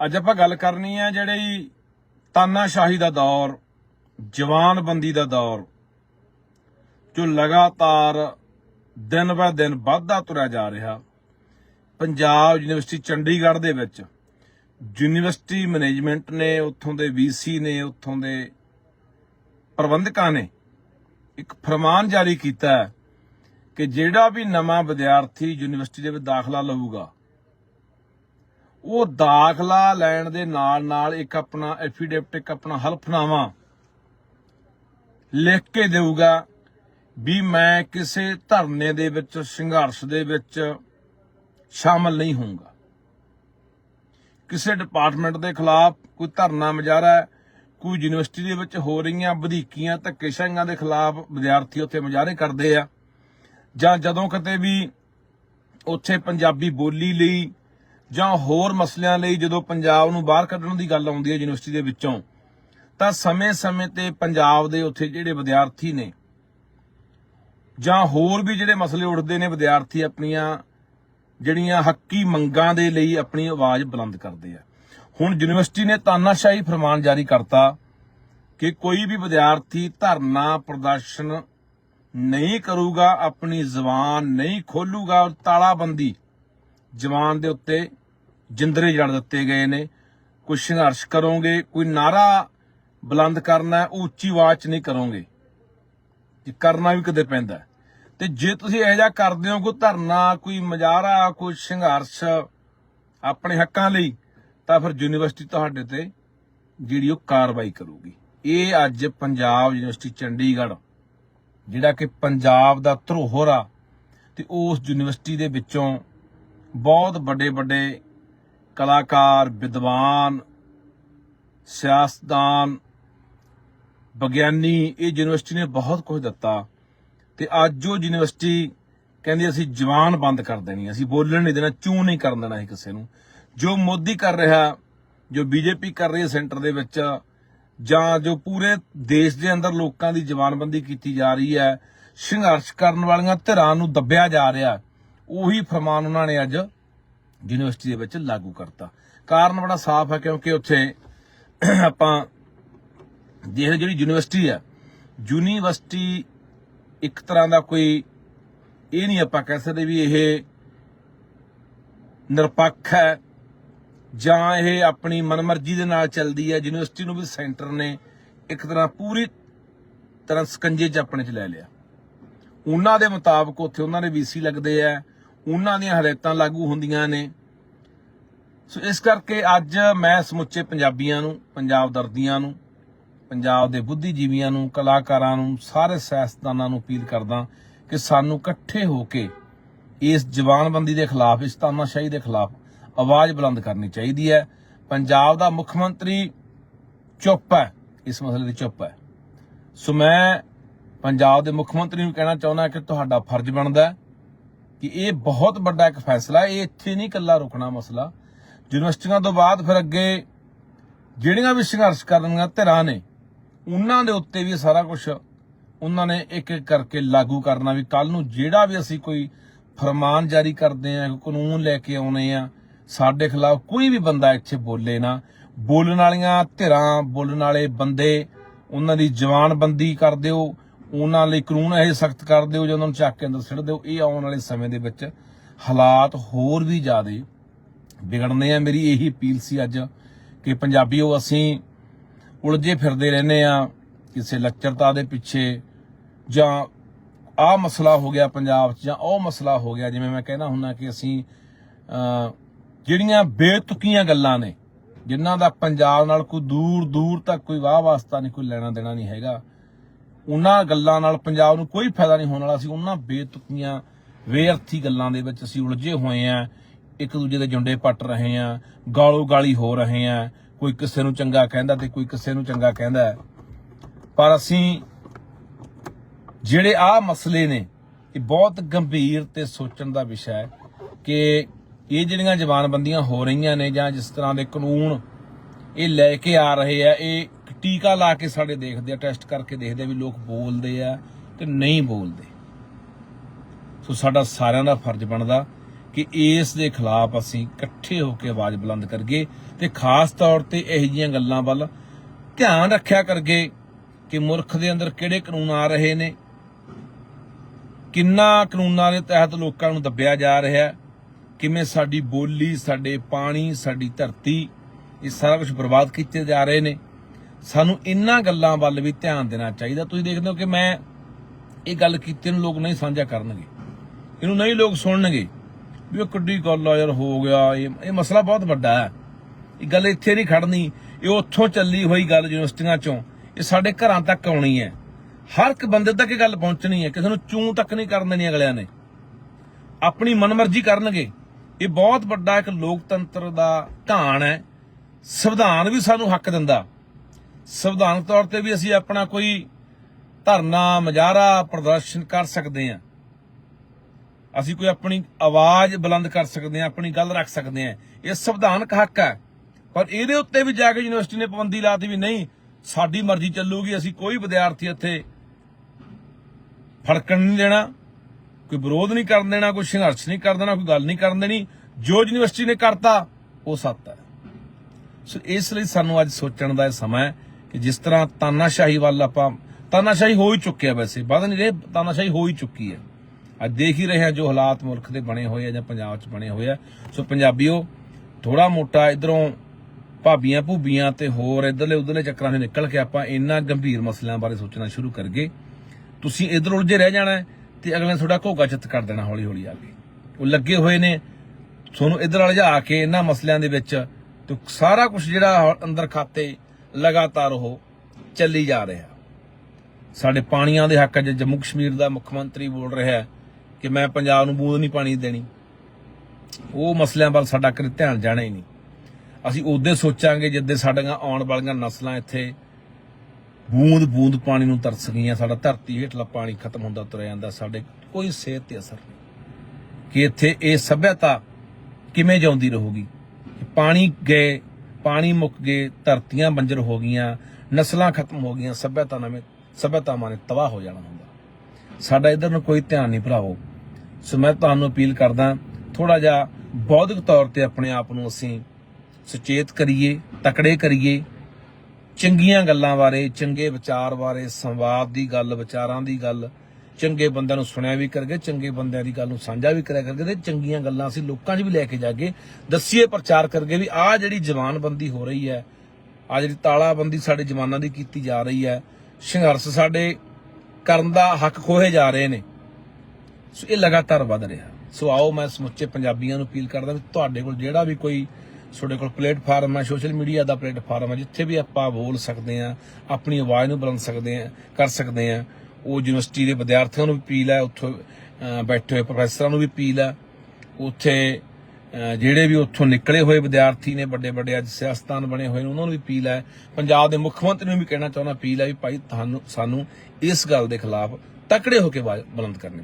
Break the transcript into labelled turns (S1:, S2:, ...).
S1: ਅੱਜ ਆਪਾਂ ਗੱਲ ਕਰਨੀ ਹੈ ਜਿਹੜੀ ਤਾਨਾਸ਼ਾਹੀ ਦਾ ਦੌਰ, ਜਵਾਨਬੰਦੀ ਦਾ ਦੌਰ, ਜੋ ਲਗਾਤਾਰ ਦਿਨ ਬਾ ਦਿਨ ਵੱਧਦਾ ਤੁਰਿਆ ਜਾ ਰਿਹਾ। ਪੰਜਾਬ ਯੂਨੀਵਰਸਿਟੀ ਚੰਡੀਗੜ੍ਹ ਦੇ ਵਿੱਚ ਯੂਨੀਵਰਸਿਟੀ ਮੈਨੇਜਮੈਂਟ ਨੇ, ਉੱਥੋਂ ਦੇ ਵੀਸੀ ਨੇ, ਉੱਥੋਂ ਦੇ ਪ੍ਰਬੰਧਕਾਂ ਨੇ ਇੱਕ ਫਰਮਾਨ ਜਾਰੀ ਕੀਤਾ ਕਿ ਜਿਹੜਾ ਵੀ ਨਵਾਂ ਵਿਦਿਆਰਥੀ ਯੂਨੀਵਰਸਿਟੀ ਦੇ ਵਿੱਚ ਦਾਖਲਾ ਲਊਗਾ ਉਹ ਦਾਖਲਾ ਲੈਣ ਦੇ ਨਾਲ ਨਾਲ ਇੱਕ ਆਪਣਾ ਐਫੀਡੇਵਿਟ ਇੱਕ ਆਪਣਾ ਹਲਫਨਾਮਾ ਲਿਖ ਕੇ ਦੇਊਗਾ ਵੀ ਮੈਂ ਕਿਸੇ ਧਰਨੇ ਦੇ ਵਿੱਚ, ਸੰਘਰਸ਼ ਦੇ ਵਿੱਚ ਸ਼ਾਮਲ ਨਹੀਂ ਹੋਊਗਾ। ਕਿਸੇ ਡਿਪਾਰਟਮੈਂਟ ਦੇ ਖਿਲਾਫ ਕੋਈ ਧਰਨਾ ਮੁਜ਼ਾਹਰਾ, ਕੋਈ ਯੂਨੀਵਰਸਿਟੀ ਦੇ ਵਿੱਚ ਹੋ ਰਹੀਆਂ ਵਧੀਕੀਆਂ, ਧੱਕੇਸ਼ਾਹੀਆਂ ਦੇ ਖਿਲਾਫ ਵਿਦਿਆਰਥੀ ਉੱਥੇ ਮੁਜ਼ਾਹਰੇ ਕਰਦੇ ਆ ਜਾਂ ਜਦੋਂ ਕਿਤੇ ਵੀ ਉੱਥੇ ਪੰਜਾਬੀ ਬੋਲੀ ਲਈ ਜਾਂ ਹੋਰ ਮਸਲਿਆਂ ਲਈ ਜਦੋਂ ਪੰਜਾਬ ਨੂੰ ਬਾਹਰ ਕੱਢਣ ਦੀ ਗੱਲ ਆਉਂਦੀ ਹੈ ਯੂਨੀਵਰਸਿਟੀ ਦੇ ਵਿੱਚੋਂ, ਤਾਂ ਸਮੇਂ-ਸਮੇਂ ਤੇ ਪੰਜਾਬ ਦੇ ਉੱਥੇ ਜਿਹੜੇ ਵਿਦਿਆਰਥੀ ਨੇ ਜਾਂ ਹੋਰ ਵੀ ਜਿਹੜੇ ਮਸਲੇ ਉੱਠਦੇ ਨੇ, ਵਿਦਿਆਰਥੀ ਆਪਣੀਆਂ ਜਿਹੜੀਆਂ ਹੱਕੀ ਮੰਗਾਂ ਦੇ ਲਈ ਆਪਣੀ ਆਵਾਜ਼ ਬੁਲੰਦ ਕਰਦੇ ਆ। ਹੁਣ ਯੂਨੀਵਰਸਿਟੀ ਨੇ ਤਾਨਾਸ਼ਾਹੀ ਫਰਮਾਨ ਜਾਰੀ ਕਰਤਾ ਕਿ ਕੋਈ ਵੀ ਵਿਦਿਆਰਥੀ ਧਰਨਾ ਪ੍ਰਦਰਸ਼ਨ ਨਹੀਂ ਕਰੂਗਾ, ਆਪਣੀ ਜ਼ੁਬਾਨ ਨਹੀਂ ਖੋਲੂਗਾ ਔਰ ਤਾਲਾਬੰਦੀ ਜਵਾਨ ਦੇ ਉੱਤੇ ਜਿੰਦਰੇ ਜੜ ਦਿੱਤੇ ਗਏ ਨੇ। ਕੋਈ ਸੰਘਰਸ਼ ਕਰੋਗੇ, ਕੋਈ ਨਾਰਾ ਬੁਲੰਦ ਕਰਨਾ ਉਹ ਉੱਚੀ ਆਵਾਜ਼ 'ਚ ਨਹੀਂ ਕਰੋਗੇ। ਇਹ ਕਰਨਾ ਵੀ ਕਦੇ ਪੈਂਦਾ ਹੈ। ਤੇ ਜੇ ਤੁਸੀਂ ਇਹੋ ਜਿਹਾ ਕਰਦੇ ਹੋ ਕੋਈ ਧਰਨਾ, ਕੋਈ ਮੁਜ਼ਾਹਰਾ ਕੋਈ ਸੰਘਰਸ਼ ਆਪਣੇ ਹੱਕਾਂ ਲਈ, ਤਾਂ ਫਿਰ ਯੂਨੀਵਰਸਿਟੀ ਤੁਹਾਡੇ ਤੇ ਜਿਹੜੀ ਉਹ ਕਾਰਵਾਈ ਕਰੂਗੀ। ਇਹ ਅੱਜ ਪੰਜਾਬ ਯੂਨੀਵਰਸਿਟੀ ਚੰਡੀਗੜ੍ਹ, ਜਿਹੜਾ ਕਿ ਪੰਜਾਬ ਦਾ ਧਰੋਹਰ ਆ, ਤੇ ਉਸ ਯੂਨੀਵਰਸਿਟੀ ਦੇ ਵਿੱਚੋਂ ਬਹੁਤ ਵੱਡੇ ਵੱਡੇ ਕਲਾਕਾਰ, ਵਿਦਵਾਨ, ਸਿਆਸਤਦਾਨ, ਵਿਗਿਆਨੀ, ਇਹ ਯੂਨੀਵਰਸਿਟੀ ਨੇ ਬਹੁਤ ਕੁਝ ਦਿੱਤਾ ਤੇ ਅੱਜ ਉਹ ਯੂਨੀਵਰਸਿਟੀ ਕਹਿੰਦੀ ਅਸੀਂ ਜਵਾਨ ਬੰਦ ਕਰ ਦੇਣੀ ਅਸੀਂ ਬੋਲਣ ਨਹੀਂ ਦੇਣਾ, ਚੂ ਨਹੀਂ ਕਰਨ ਦੇਣਾ ਇਹ ਕਿਸੇ ਨੂੰ। ਜੋ ਮੋਦੀ ਕਰ ਰਿਹਾ, ਜੋ ਬੀਜੇਪੀ ਕਰ ਰਹੀ ਹੈ ਸੈਂਟਰ ਦੇ ਵਿੱਚ, ਜਾਂ ਜੋ ਪੂਰੇ ਦੇਸ਼ ਦੇ ਅੰਦਰ ਲੋਕਾਂ ਦੀ ਜਵਾਨਬੰਦੀ ਕੀਤੀ ਜਾ ਰਹੀ ਹੈ, ਸੰਘਰਸ਼ ਕਰਨ ਵਾਲੀਆਂ ਧਿਰਾਂ ਨੂੰ ਦੱਬਿਆ ਜਾ ਰਿਹਾ। ਉਹੀ ਫਰਮਾਨ ਉਹਨਾਂ ਨੇ ਅੱਜ ਯੂਨੀਵਰਸਿਟੀ ਦੇ ਵਿੱਚ ਲਾਗੂ ਕਰਤਾ। ਕਾਰਨ ਬੜਾ ਸਾਫ਼ ਹੈ ਕਿਉਂਕਿ ਉੱਥੇ ਆਪਾਂ ਦੇਖ ਜਿਹੜੀ ਯੂਨੀਵਰਸਿਟੀ ਹੈ, ਯੂਨੀਵਰਸਿਟੀ ਇੱਕ ਤਰ੍ਹਾਂ ਦਾ ਕੋਈ ਇਹ ਨਹੀਂ ਆਪਾਂ ਕਹਿ ਸਕਦੇ ਵੀ ਇਹ ਨਿਰਪੱਖ ਹੈ ਜਾਂ ਇਹ ਆਪਣੀ ਮਨਮਰਜ਼ੀ ਦੇ ਨਾਲ ਚੱਲਦੀ ਹੈ। ਯੂਨੀਵਰਸਿਟੀ ਨੂੰ ਵੀ ਸੈਂਟਰ ਨੇ ਇੱਕ ਤਰ੍ਹਾਂ ਪੂਰੀ ਤਰ੍ਹਾਂ ਸਕੰਜੇ 'ਚ ਆਪਣੇ 'ਚ ਲੈ ਲਿਆ। ਉਹਨਾਂ ਦੇ ਮੁਤਾਬਕ ਉੱਥੇ ਉਹਨਾਂ ਦੇ ਵੀਸੀ ਲੱਗਦੇ ਆ। ਉਹਨਾਂ ਦੀਆਂ ਹਦਾਇਤਾਂ ਲਾਗੂ ਹੁੰਦੀਆਂ ਨੇ। ਸੋ ਇਸ ਕਰਕੇ ਅੱਜ ਮੈਂ ਸਮੁੱਚੇ ਪੰਜਾਬੀਆਂ ਨੂੰ, ਪੰਜਾਬ ਦਰਦੀਆਂ ਨੂੰ, ਪੰਜਾਬ ਦੇ ਬੁੱਧੀਜੀਵੀਆਂ ਨੂੰ, ਕਲਾਕਾਰਾਂ ਨੂੰ, ਸਾਰੇ ਸਿਆਸਤਦਾਨਾਂ ਨੂੰ ਅਪੀਲ ਕਰਦਾ ਕਿ ਸਾਨੂੰ ਇਕੱਠੇ ਹੋ ਕੇ ਇਸ ਜਵਾਨਬੰਦੀ ਦੇ ਖਿਲਾਫ, ਇਸ ਤਾਨਾਸ਼ਾਹੀ ਦੇ ਖਿਲਾਫ ਆਵਾਜ਼ ਬੁਲੰਦ ਕਰਨੀ ਚਾਹੀਦੀ ਹੈ। ਪੰਜਾਬ ਦਾ ਮੁੱਖ ਮੰਤਰੀ ਚੁੱਪ ਹੈ, ਇਸ ਮਸਲੇ ਦੀ ਚੁੱਪ ਹੈ। ਸੋ ਮੈਂ ਪੰਜਾਬ ਦੇ ਮੁੱਖ ਮੰਤਰੀ ਨੂੰ ਕਹਿਣਾ ਚਾਹੁੰਦਾ ਕਿ ਤੁਹਾਡਾ ਫਰਜ਼ ਬਣਦਾ ਹੈ ਕਿ ਇਹ ਬਹੁਤ ਵੱਡਾ ਇੱਕ ਫੈਸਲਾ ਇਹ ਇੱਥੇ ਨਹੀਂ ਇਕੱਲਾ ਰੁਕਣਾ ਮਸਲਾ। ਯੂਨੀਵਰਸਿਟੀਆਂ ਤੋਂ ਬਾਅਦ ਫਿਰ ਅੱਗੇ ਜਿਹੜੀਆਂ ਵੀ ਸੰਘਰਸ਼ ਕਰਨਗੀਆਂ ਧਿਰਾਂ ਨੇ, ਉਹਨਾਂ ਦੇ ਉੱਤੇ ਵੀ ਸਾਰਾ ਕੁਝ ਉਹਨਾਂ ਨੇ ਇੱਕ ਇੱਕ ਕਰਕੇ ਲਾਗੂ ਕਰਨਾ ਵੀ ਕੱਲ ਨੂੰ ਜਿਹੜਾ ਵੀ ਅਸੀਂ ਕੋਈ ਫਰਮਾਨ ਜਾਰੀ ਕਰਦੇ ਆ ਕਾਨੂੰਨ ਲੈ ਕੇ ਆਉਨੇ ਆ ਸਾਡੇ ਖਿਲਾਫ ਕੋਈ ਵੀ ਬੰਦਾ ਇੱਥੇ ਬੋਲੇ ਨਾ। ਬੋਲਣ ਵਾਲੀਆਂ ਧਿਰਾਂ, ਬੋਲਣ ਵਾਲੇ ਬੰਦੇ, ਉਹਨਾਂ ਦੀ ਜਵਾਨਬੰਦੀ ਕਰ ਦਿਓ। ਉਹਨਾਂ ਲਈ ਕਾਨੂੰਨ ਇਹ ਸਖਤ ਕਰ ਦਿਓ ਜਾਂ ਉਹਨਾਂ ਨੂੰ ਚੱਕ ਕੇ ਅੰਦਰ ਸਿੱਟ ਦਿਓ, ਇਹ ਆਉਣ ਵਾਲੇ ਸਮੇਂ ਦੇ ਵਿੱਚ ਹਾਲਾਤ ਹੋਰ ਵੀ ਜ਼ਿਆਦਾ ਵਿਗੜਨੇ ਆ। ਮੇਰੀ ਇਹੀ ਅਪੀਲ ਸੀ ਅੱਜ ਕਿ ਪੰਜਾਬੀਓ, ਅਸੀਂ ਉਲਝੇ ਫਿਰਦੇ ਰਹਿੰਦੇ ਆ ਕਿਸੇ ਲੱਚਰਤਾ ਦੇ ਪਿੱਛੇ ਜਾਂ ਆਹ ਮਸਲਾ ਹੋ ਗਿਆ ਪੰਜਾਬ 'ਚ ਜਾਂ ਉਹ ਮਸਲਾ ਹੋ ਗਿਆ। ਜਿਵੇਂ ਮੈਂ ਕਹਿੰਦਾ ਹੁੰਨਾ ਕਿ ਅਸੀਂ ਜਿਹੜੀਆਂ ਬੇਤੁਕੀਆਂ ਗੱਲਾਂ ਨੇ, ਜਿਨ੍ਹਾਂ ਦਾ ਪੰਜਾਬ ਨਾਲ ਕੋਈ ਦੂਰ ਦੂਰ ਤੱਕ ਕੋਈ ਵਾਹ ਵਾਸਤਾ ਨਹੀਂ, ਕੋਈ ਲੈਣਾ ਦੇਣਾ ਨਹੀਂ ਹੈਗਾ ਉਹਨਾਂ ਗੱਲਾਂ ਨਾਲ ਪੰਜਾਬ ਨੂੰ ਕੋਈ ਫਾਇਦਾ ਨਹੀਂ ਹੋਣ ਵਾਲਾ। ਸੀ ਉਹਨਾਂ ਬੇਤੁਕੀਆਂ, ਬੇਅਰਥੀ ਗੱਲਾਂ ਦੇ ਵਿੱਚ ਅਸੀਂ ਉਲਝੇ ਹੋਏ ਆ ਇੱਕ ਦੂਜੇ ਦੇ ਜੁੰਡੇ ਪੱਟ ਰਹੇ ਆ ਗਾਲੋ ਗਾਲੀ ਹੋ ਰਹੇ ਆ ਕੋਈ ਕਿਸੇ ਨੂੰ ਚੰਗਾ ਕਹਿੰਦਾ ਤੇ ਕੋਈ ਕਿਸੇ ਨੂੰ ਚੰਗਾ ਕਹਿੰਦਾ ਪਰ ਅਸੀਂ ਜਿਹੜੇ ਆ ਮਸਲੇ ਨੇ, ਇਹ ਬਹੁਤ ਗੰਭੀਰ ਤੇ ਸੋਚਣ ਦਾ ਵਿਸ਼ਾ ਹੈ ਕਿ ਇਹ ਜਿਹੜੀਆਂ ਜ਼ਬਾਨਬੰਦੀਆਂ ਹੋ ਰਹੀਆਂ ਨੇ ਜਾਂ ਜਿਸ ਤਰ੍ਹਾਂ ਦੇ ਕਾਨੂੰਨ ਇਹ ਲੈ ਕੇ ਆ ਰਹੇ ਆ, ਇਹ ਟੀਕਾ ਲਾ ਕੇ ਸਾਡੇ ਦੇਖਦੇ ਆ, ਟੈਸਟ ਕਰਕੇ ਦੇਖਦੇ ਆ ਵੀ ਲੋਕ ਬੋਲਦੇ ਆ ਕਿ ਨਹੀਂ ਬੋਲਦੇ। ਸੋ ਸਾਡਾ ਸਾਰਿਆਂ ਦਾ ਫਰਜ਼ ਬਣਦਾ ਕਿ ਇਸ ਦੇ ਖਿਲਾਫ ਅਸੀਂ ਇਕੱਠੇ ਹੋ ਕੇ ਆਵਾਜ਼ ਬੁਲੰਦ ਕਰੀਏ ਤੇ ਖਾਸ ਤੌਰ ਤੇ ਇਹੋ ਜਿਹੀਆਂ ਗੱਲਾਂ ਵੱਲ ਧਿਆਨ ਰੱਖਿਆ ਕਰੀਏ ਕਿ ਮੁਲਕ ਦੇ ਅੰਦਰ ਕਿਹੜੇ ਕਾਨੂੰਨ ਆ ਰਹੇ ਨੇ, ਕਿੰਨਾ ਕਾਨੂੰਨਾਂ ਦੇ ਤਹਿਤ ਲੋਕਾਂ ਨੂੰ ਦੱਬਿਆ ਜਾ ਰਿਹਾ ਕਿਵੇਂ ਸਾਡੀ ਬੋਲੀ, ਸਾਡੇ ਪਾਣੀ, ਸਾਡੀ ਧਰਤੀ, ਇਹ ਸਾਰਾ ਕੁਝ ਬਰਬਾਦ ਕੀਤੇ ਜਾ ਰਹੇ ਨੇ। ਸਾਨੂੰ ਇਹਨਾਂ ਗੱਲਾਂ ਵੱਲ ਵੀ ਧਿਆਨ ਦੇਣਾ ਚਾਹੀਦਾ। ਤੁਸੀਂ ਦੇਖਦੇ ਹੋ ਕਿ ਮੈਂ ਇਹ ਗੱਲ ਕੀਤੀ ਨੂੰ ਲੋਕ ਨਹੀਂ ਸਾਂਝਾ ਕਰਨਗੇ। ਇਹਨੂੰ ਨਹੀਂ ਲੋਕ ਸੁਣਨਗੇ। ਵੀ ਉਹ ਕਿੱਡੀ ਗੱਲ ਆ ਯਾਰ, ਹੋ ਗਿਆ। ਇਹ ਇਹ ਮਸਲਾ ਬਹੁਤ ਵੱਡਾ ਹੈ। ਇਹ ਗੱਲ ਇੱਥੇ ਨਹੀਂ ਖੜਨੀ। ਇਹ ਉੱਥੋਂ ਚੱਲੀ ਹੋਈ ਗੱਲ ਯੂਨੀਵਰਸਿਟੀਆਂ ਚੋਂ। ਇਹ ਸਾਡੇ ਘਰਾਂ ਤੱਕ ਆਉਣੀ ਹੈ। ਹਰ ਇੱਕ ਬੰਦੇ ਤੱਕ ਇਹ ਗੱਲ ਪਹੁੰਚਣੀ ਹੈ। ਕਿਸੇ ਨੂੰ ਚੂੰ ਤੱਕ ਨਹੀਂ ਕਰਨ ਦੇਣੀ ਅਗਲਿਆਂ ਨੇ। ਆਪਣੀ ਮਨਮਰਜ਼ੀ ਕਰਨਗੇ। ਇਹ ਬਹੁਤ ਵੱਡਾ ਇੱਕ ਲੋਕਤੰਤਰ ਦਾ ਢਾਣ ਹੈ। ਸੰਵਿਧਾਨ ਵੀ ਸਾਨੂੰ ਹੱਕ ਦਿੰਦਾ। ਸੰਵਿਧਾਨਕ ਤੌਰ ਤੇ ਵੀ ਅਸੀਂ ਆਪਣਾ ਕੋਈ ਧਰਨਾ ਮੁਜ਼ਾਹਰਾ ਪ੍ਰਦਰਸ਼ਨ ਕਰ ਸਕਦੇ ਹਾਂ। ਅਸੀਂ ਕੋਈ ਆਪਣੀ ਆਵਾਜ਼ ਬੁਲੰਦ ਕਰ ਸਕਦੇ ਹਾਂ, ਆਪਣੀ ਗੱਲ ਰੱਖ ਸਕਦੇ ਹਾਂ। ਇਹ ਸੰਵਿਧਾਨਕ ਹੱਕ ਹੈ। ਪਰ ਇਹਦੇ ਉੱਤੇ ਵੀ ਜਾ ਕੇ ਯੂਨੀਵਰਸਿਟੀ ਨੇ ਪਾਬੰਦੀ ਲਾਤੀ ਵੀ ਨਹੀਂ, ਸਾਡੀ ਮਰਜ਼ੀ ਚੱਲੂਗੀ, ਅਸੀਂ ਕੋਈ ਵਿਦਿਆਰਥੀ ਇੱਥੇ ਫੜਕਣ ਨਹੀਂ ਦੇਣਾ, ਕੋਈ ਵਿਰੋਧ ਨਹੀਂ ਕਰਨ ਦੇਣਾ, ਕੋਈ ਸੰਘਰਸ਼ ਨਹੀਂ ਕਰ ਦੇਣਾ, ਕੋਈ ਗੱਲ ਨਹੀਂ ਕਰਨ ਦੇਣੀ। ਜੋ ਯੂਨੀਵਰਸਿਟੀ ਨੇ ਕਰਤਾ, ਉਹ ਸੱਤ ਹੈ। ਸੋ ਇਸ ਲਈ ਸਾਨੂੰ ਅੱਜ ਸੋਚਣ ਦਾ ਇਹ ਸਮਾਂ ਹੈ ਕਿ ਜਿਸ ਤਰ੍ਹਾਂ ਤਾਨਾਸ਼ਾਹੀ ਵੱਲ ਆਪਾਂ ਤਾਨਾਸ਼ਾਹੀ ਹੋ ਹੀ ਚੁੱਕਿਆ ਵੈਸੇ ਵੱਧ ਨਹੀਂ ਰਹੇ ਤਾਨਾਸ਼ਾਹੀ ਹੋ ਹੀ ਚੁੱਕੀ ਹੈ। ਅੱਜ ਦੇਖ ਹੀ ਰਹੇ ਹਾਂ ਜੋ ਹਾਲਾਤ ਮੁਲਕ ਦੇ ਬਣੇ ਹੋਏ ਆ ਜਾਂ ਪੰਜਾਬ 'ਚ ਬਣੇ ਹੋਏ ਆ। ਸੋ ਪੰਜਾਬੀਓ ਥੋੜਾ ਮੋਟਾ ਇਧਰੋਂ ਭਾਬੀਆਂ ਭੂਬੀਆਂ ਤੇ ਹੋਰ ਇਧਰਲੇ ਉਧਰਲੇ ਚੱਕਰਾਂ 'ਚ ਨਿਕਲ ਕੇ ਆਪਾਂ ਇੰਨਾ ਗੰਭੀਰ ਮਸਲਿਆਂ ਬਾਰੇ ਸੋਚਣਾ ਸ਼ੁਰੂ ਕਰਗੇ। ਤੁਸੀਂ ਇਧਰ ਉਲਝੇ ਰਹਿ ਜਾਣਾ ਹੈ ਤੇ ਅਗਲੇ ਨੇ ਤੁਹਾਡਾ ਘੋਗਾ ਚਿੱਤ ਕਰ ਦੇਣਾ ਹੌਲੀ ਹੌਲੀ ਆ ਕੇ। ਉਹ ਲੱਗੇ ਹੋਏ ਨੇ। ਤੁਹਾਨੂੰ ਇਧਰ ਵਾਲੇ ਜਾ ਕੇ ਇਹਨਾਂ ਮਸਲਿਆਂ ਦੇ ਵਿੱਚ ਤੇ ਸਾਰਾ ਕੁਝ ਜਿਹੜਾ ਅੰਦਰ ਖਾਤੇ ਲਗਾਤਾਰ ਉਹ ਚੱਲੀ ਜਾ ਰਿਹਾ ਸਾਡੇ ਪਾਣੀਆਂ ਦੇ ਹੱਕ 'ਚ ਜੰਮੂ ਕਸ਼ਮੀਰ ਦਾ ਮੁੱਖ ਮੰਤਰੀ ਬੋਲ ਰਿਹਾ ਕਿ ਮੈਂ ਪੰਜਾਬ ਨੂੰ ਬੂੰਦ ਨਹੀਂ ਪਾਣੀ ਦੇਣੀ। ਉਹ ਮਸਲਿਆਂ ਵੱਲ ਸਾਡਾ ਕਦੇ ਧਿਆਨ ਜਾਣਾ ਹੀ ਨਹੀਂ। ਅਸੀਂ ਉਦੋਂ ਸੋਚਾਂਗੇ ਜਿੱਦੇ ਸਾਡੀਆਂ ਆਉਣ ਵਾਲੀਆਂ ਨਸਲਾਂ ਇੱਥੇ ਬੂੰਦ ਬੂੰਦ ਪਾਣੀ ਨੂੰ ਤਰਸ ਗਈਆਂ, ਸਾਡਾ ਧਰਤੀ ਹੇਠਲਾ ਪਾਣੀ ਖਤਮ ਹੁੰਦਾ ਤੁਰਿਆ ਜਾਂਦਾ, ਸਾਡੇ ਕੋਈ ਸਿਹਤ ਤੇ ਅਸਰ ਨਹੀਂ। ਕਿ ਇੱਥੇ ਇਹ ਸਭਿਅਤਾ ਕਿਵੇਂ ਜਿਉਂਦੀ ਰਹੂਗੀ? ਪਾਣੀ ਗਏ ਪਾਣੀ ਮੁੱਕ ਗਏ, ਧਰਤੀਆਂ ਬੰਜਰ ਹੋ ਗਈਆਂ, ਨਸਲਾਂ ਖਤਮ ਹੋ ਗਈਆਂ, ਸਭਿਅਤਾ ਨਵੇਂ ਸਭਿਅਤਾਵਾਂ ਨੇ ਤਬਾਹ ਹੋ ਜਾਣਾ ਹੁੰਦਾ। ਸਾਡਾ ਇਧਰ ਨੂੰ ਕੋਈ ਧਿਆਨ ਨਹੀਂ ਭਰਾਵੋ। ਸੋ ਮੈਂ ਤੁਹਾਨੂੰ ਅਪੀਲ ਕਰਦਾ ਥੋੜਾ ਜਿਹਾ ਬੌਧਿਕ ਤੌਰ ਤੇ ਆਪਣੇ ਆਪ ਨੂੰ ਅਸੀਂ ਸੁਚੇਤ ਕਰੀਏ, ਤਕੜੇ ਕਰੀਏ। ਚੰਗੀਆਂ ਗੱਲਾਂ ਬਾਰੇ, ਚੰਗੇ ਵਿਚਾਰ ਬਾਰੇ, ਸੰਵਾਦ ਦੀ ਗੱਲ, ਵਿਚਾਰਾਂ ਦੀ ਗੱਲ ਚੰਗੇ ਬੰਦਿਆਂ ਨੂੰ ਸੁਣਿਆ ਵੀ ਕਰਗੇ, ਚੰਗੇ ਬੰਦਿਆਂ ਦੀ ਗੱਲ ਨੂੰ ਸਾਂਝਾ ਵੀ ਕਰਿਆ ਕਰਗੇ ਤੇ ਚੰਗੀਆਂ ਗੱਲਾਂ ਅਸੀਂ ਲੋਕਾਂ 'ਚ ਵੀ ਲੈ ਕੇ ਜਾਗੇ, ਦੱਸੀਏ, ਪ੍ਰਚਾਰ ਕਰਗੇ ਵੀ ਆਹ ਜਿਹੜੀ ਜਵਾਨਬੰਦੀ ਹੋ ਰਹੀ ਹੈ ਆ ਜਿਹੜੀ ਤਾਲਾਬੰਦੀ ਸਾਡੇ ਜਵਾਨਾਂ ਦੀ ਕੀਤੀ ਜਾ ਰਹੀ ਹੈ, ਸੰਘਰਸ਼ ਸਾਡੇ ਕਰਨ ਦਾ ਹੱਕ ਖੋਹੇ ਜਾ ਰਹੇ ਨੇ। ਸੋ ਇਹ ਲਗਾਤਾਰ ਵੱਧ ਰਿਹਾ। ਸੋ ਆਓ ਮੈਂ ਸਮੁੱਚੇ ਪੰਜਾਬੀਆਂ ਨੂੰ ਅਪੀਲ ਕਰਦਾ ਵੀ ਤੁਹਾਡੇ ਕੋਲ ਜਿਹੜਾ ਵੀ ਕੋਈ ਤੁਹਾਡੇ ਕੋਲ ਪਲੇਟਫਾਰਮ ਹੈ, ਸੋਸ਼ਲ ਮੀਡੀਆ ਦਾ ਪਲੇਟਫਾਰਮ ਹੈ, ਜਿੱਥੇ ਵੀ ਆਪਾਂ ਬੋਲ ਸਕਦੇ ਆ ਆਪਣੀ ਆਵਾਜ਼ ਨੂੰ ਬੁਲੰਦ ਸਕਦੇ ਆ ਕਰ ਸਕਦੇ ਆ ਉਹ ਯੂਨੀਵਰਸਿਟੀ ਦੇ ਵਿਦਿਆਰਥੀਆਂ ਨੂੰ ਵੀ ਅਪੀਲ ਹੈ, ਉੱਥੋਂ ਬੈਠੇ ਹੋਏ ਪ੍ਰੋਫੈਸਰਾਂ ਨੂੰ ਵੀ ਅਪੀਲ ਹੈ। ਉੱਥੇ ਜਿਹੜੇ ਵੀ ਉੱਥੋਂ ਨਿਕਲੇ ਹੋਏ ਵਿਦਿਆਰਥੀ ਨੇ, ਵੱਡੇ ਵੱਡੇ ਅੱਜ ਸਿਆਸਤਦਾਨ ਬਣੇ ਹੋਏ ਨੇ, ਉਹਨਾਂ ਨੂੰ ਵੀ ਅਪੀਲ ਹੈ। ਪੰਜਾਬ ਦੇ ਮੁੱਖ ਮੰਤਰੀ ਨੂੰ ਵੀ ਕਹਿਣਾ ਚਾਹੁੰਦਾ, ਅਪੀਲ ਹੈ ਵੀ ਭਾਈ, ਤੁਹਾਨੂੰ, ਸਾਨੂੰ ਇਸ ਗੱਲ ਦੇ ਖਿਲਾਫ ਤਕੜੇ ਹੋ ਕੇ ਆਵਾਜ਼ ਬੁਲੰਦ ਕਰਨੀ